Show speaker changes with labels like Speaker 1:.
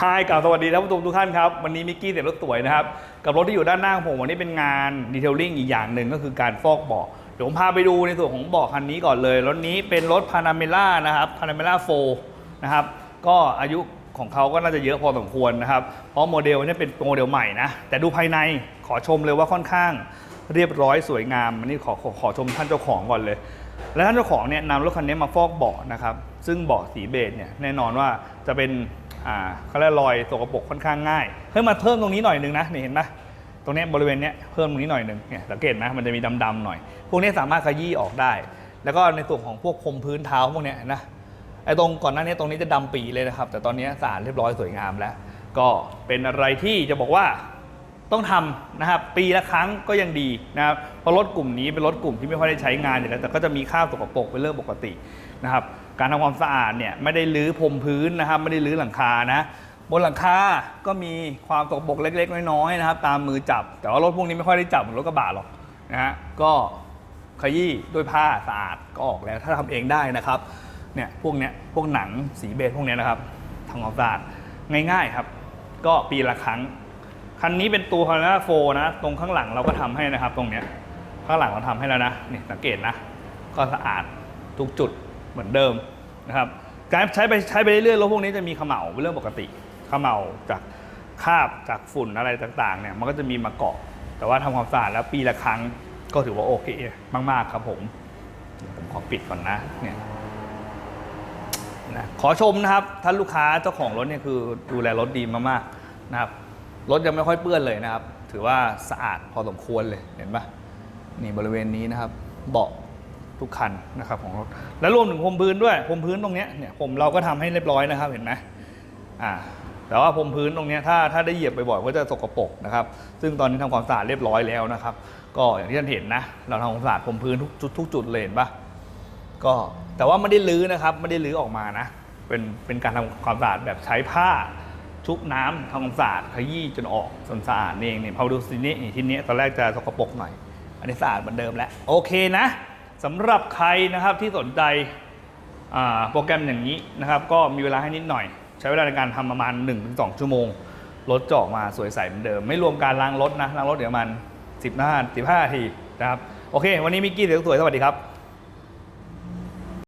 Speaker 1: ฮายกล่าวสวัสดีท่านผู้ชมทุกท่านครับ วันนี้มิกกี้เสียรถสวยนะครับ กับรถที่อยู่ด้านหน้าของผมวันนี้เป็นงานดีเทลลิ่งอีกอย่างหนึ่งก็คือการฟอกเบาะเดี๋ยวผมพาไปดูในส่วนของเบาะคันนี้ก่อนเลย รถนี้เป็นรถพานาเมล่านะครับพานาเมล่าโฟนะครับ ก็อายุของเขาก็น่าจะเยอะพอสมควรนะครับ เพราะโมเดลนี่ยเป็นโมเดลใหม่นะ แต่ดูภายในขอชมเลยว่าค่อนข้างเรียบร้อยสวยงามอันนี้ขอขอขอชมท่านเจ้าของก่อนเลย และท่านเจ้าของเนี่ยนำรถคันนี้มาฟอกเบาะนะครับ ซึ่งเบาะสีเบจเนี่ยแน่นอนว่าจะเป็น อ่าเขาเรียกรอยสกปรกค่อนข้างง่ายเพิ่มมาเพิ่มตรงนี้หน่อยนึงนะนี่เห็นปะตรงนี้บริเวณเนี้ยเพิ่มตรงนี้หน่อยนึงเนี่ยสังเกตนะมันจะมีดำๆหน่อย พวกนี้สามารถขยี้ออกได้ แล้วก็ในส่วนของพวกพรมพื้นเท้าพวกเนี้ยนะไอ้ตรงก่อนหน้านี้ตรงนี้จะดำปีเลยนะครับ แต่ตอนนี้สะอาดเรียบร้อยสวยงามแล้ว ก็เป็นอะไรที่จะบอกว่า ต้องทำนะครับปีละครั้งก็ยังดีนะครับเพราะรถกลุ่มนี้เป็นรถกลุ่มที่ไม่ค่อยได้ใช้งานอยู่แล้วแต่ก็จะมีค่าสกปรกเป็นเรื่องปกตินะครับการทำความสะอาดเนี่ยไม่ได้รื้อพรมพื้นนะครับไม่ได้รื้อหลังคานะบนหลังคา ก็มีความสกปรกเล็ก ๆ น้อยๆนะครับ ตามมือจับ แต่ว่ารถพวกนี้ไม่ค่อยได้จับเหมือนรถกระบะหรอกนะฮะ ก็ขยี้ด้วยผ้าสะอาดก็ออกแล้ว ถ้าทำเองได้นะครับ เนี่ยพวกเนี้ยพวกหนังสีเบจพวกเนี้ยนะครับทำความสะอาดง่ายๆครับ ก็ปีละครั้ง คันนี้เป็นตัว h o n d a โฟนะ ตรงข้างหลังเราก็ทำให้นะครับ ตรงเนี้ยข้างหลังเราทำให้แล้วนะนี่สังเกตนะ ก็สะอาดทุกจุดเหมือนเดิมนะครับการใช้ไปใช้ไปเรื่อยๆรถพวกนี้จะมีเขม่าเป็นเรื่องปกติเขม่าจากคราบจากฝุ่นอะไรต่างๆเนี่ยมันก็จะมีมาเกาะ แต่ว่าทำความสะอาดแล้วปีละครั้งก็ถือว่าโอเคมาก ๆ ครับผมผมขอปิดก่อนนะเนี่ยนะขอชมนะครับท่านลูกค้าเจ้าของรถเนี่ยคือดูแลรถดีมากๆนะครับ รถยังไม่ค่อยเปื้อนเลยนะครับ ถือว่าสะอาดพอสมควรเลยเห็นปะนี่บริเวณนี้นะครับ เบาะทุกคันนะครับของรถ และรวมถึงพรมพื้นด้วยพรมพื้นตรงเนี้ยเนี่ยผมเราก็ทำให้เรียบร้อยนะครับเห็นไหมอ่าแต่ว่าพรมพื้นตรงเนี้ยถ้าถ้าได้เหยียบบ่อยๆก็จะสกปรกนะครับ ซึ่งตอนนี้ทำความสะอาดเรียบร้อยแล้วนะครับ ก็อย่างที่ท่านเห็นนะ เราทำความสะอาดพรมพื้นทุกจุดทุกจุดเลยเห็นปะก็แต่ว่าไม่ได้ลื้อนะครับไม่ได้ลื้อออกมานะ เป็นเป็นการทำความสะอาดแบบใช้ผ้า ชุบน้ำทำความสะอาดขยี้จนออกจนสะอาดเองเนี่ยพอดูสินี่ทีนี้ตอนแรกจะสกปรกหน่อย อันนี้สะอาดเหมือนเดิมแล้ว โอเคนะสำหรับใครนะครับที่สนใจโปรแกรมอย่างนี้นะครับก็มีเวลาให้นิดหน่อย ใช้เวลาในการทำประมาณ 1-2 ชั่วโมงรถจะอกมาสวยใสเหมือนเดิม ไม่รวมการล้างรถนะล้างรถเดี๋ยวมัน 15 15นาทีนะครับโอเค วันนี้มิกกี้เสียงสวยสวัสดีครับ